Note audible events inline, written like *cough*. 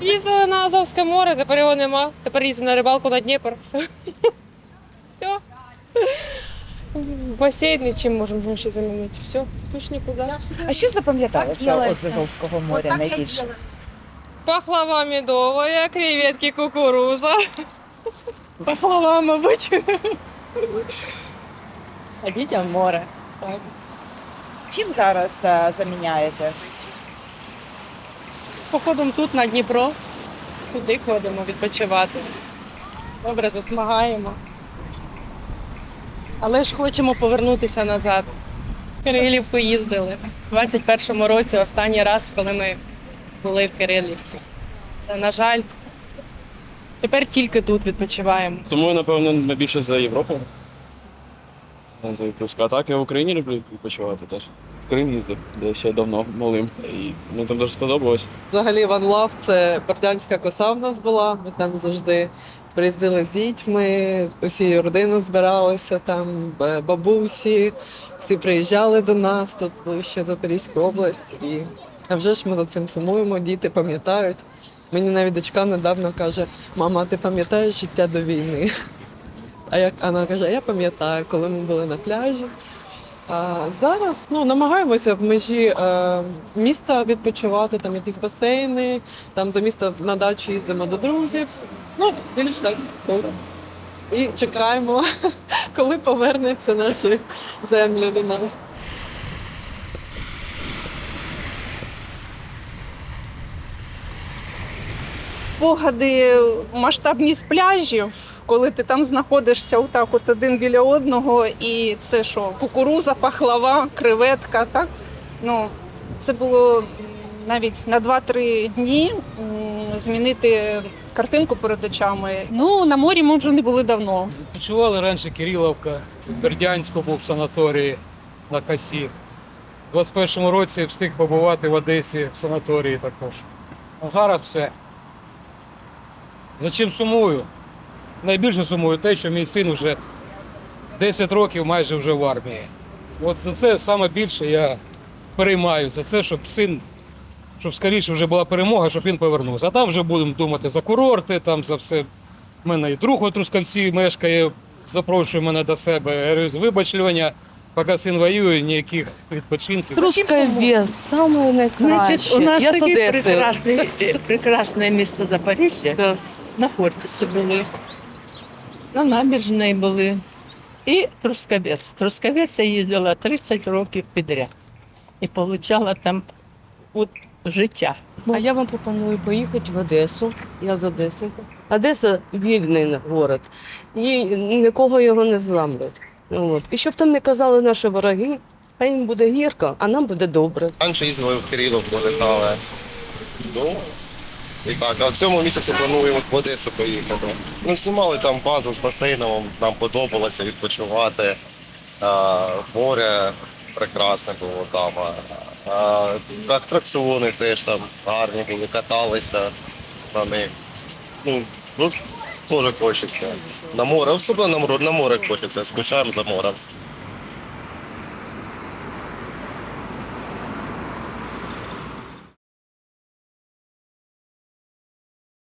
Їздили на Азовське море, тепер його нема. Тепер їздимо на рибалку на Дніпр. Все. Басейн чим можемо ще замінити. Все, більш нікуди. А що запам'яталося от з Азовського моря найбільше? Пахлава медовая, креветки, кукуруза. Пахлава, мабуть. А дітям море. Так. Чим зараз а, заміняєте? Походимо тут на Дніпро. Туди ходимо відпочивати. Добре, засмагаємо. Але ж хочемо повернутися назад. В Кирилівку їздили. У 21-му році останній раз, коли ми були в Кирилівці. На жаль, тепер тільки тут відпочиваємо. Тому, напевно, найбільше за Європу. За А так я в Україні люблю відпочивати теж. В Крим їздив, де ще давно малим. І мені там дуже сподобалось. Взагалі Ван Лав це бердянська коса в нас була. Ми там завжди приїздили з дітьми, усією родиною збиралися, там бабусі, всі приїжджали до нас, тут ближче Запорізька область. І а вже ж ми за цим сумуємо, діти пам'ятають. Мені навіть дочка недавно каже: мама, ти пам'ятаєш життя до війни? А як вона каже, я пам'ятаю, коли ми були на пляжі. А зараз ну, намагаємося в межі е, міста відпочивати, там якісь басейни, там за міста на дачу їздимо до друзів. Ну, більш так. І чекаємо, *laughs* коли повернеться наші землі до нас. спогади масштабні з пляжів, коли ти там знаходишся отак от один біля одного, і це що, кукуруза, пахлава, креветка, так? Ну, це було навіть на 2-3 дні змінити картинку перед очами. Ну, на морі ми вже не були давно. Відпочивали раніше Кириловка, в Бердянську був санаторії на касі. У 21-му році встиг побувати в Одесі в санаторії також. А зараз все. За чим сумую? Найбільше сумую те, що мій син вже 10 років майже вже в армії. От за це саме більше я переймаю, за це, щоб син, щоб скоріше вже була перемога, щоб він повернувся. А там вже будемо думати за курорти, там за все. У мене і друг у Трускавці мешкає, запрошує мене до себе. Я говорю, Вибач, Льоня, поки син воює, ніяких відпочинків. Трускавец, самое наикраще. Значит, у нас Я таке прекрасне, прекрасне місто Запоріжжя. Да. На Хортиці були, на набережній були. І Трускавець. Трускавець я їздила 30 років підряд. І отримала там от, життя. А я вам пропоную поїхати в Одесу. Я з Одеси. Одеса вільний город. І нікого його не зламлять. Ну, От. І щоб там не казали наші вороги, хай їм буде гірко, а нам буде добре. Раніше їздили в Кириловку, летали. Ну, і так, а в цьому місяці плануємо в Одесу поїхати. Ну, знімали там базу з басейном, нам подобалося відпочивати. А, море прекрасне було там. А, атракціони теж там гарні були, каталися на них. Ну, ну теж хочеться. На море, особливо на море, на море хочеться, скучаємо за морем.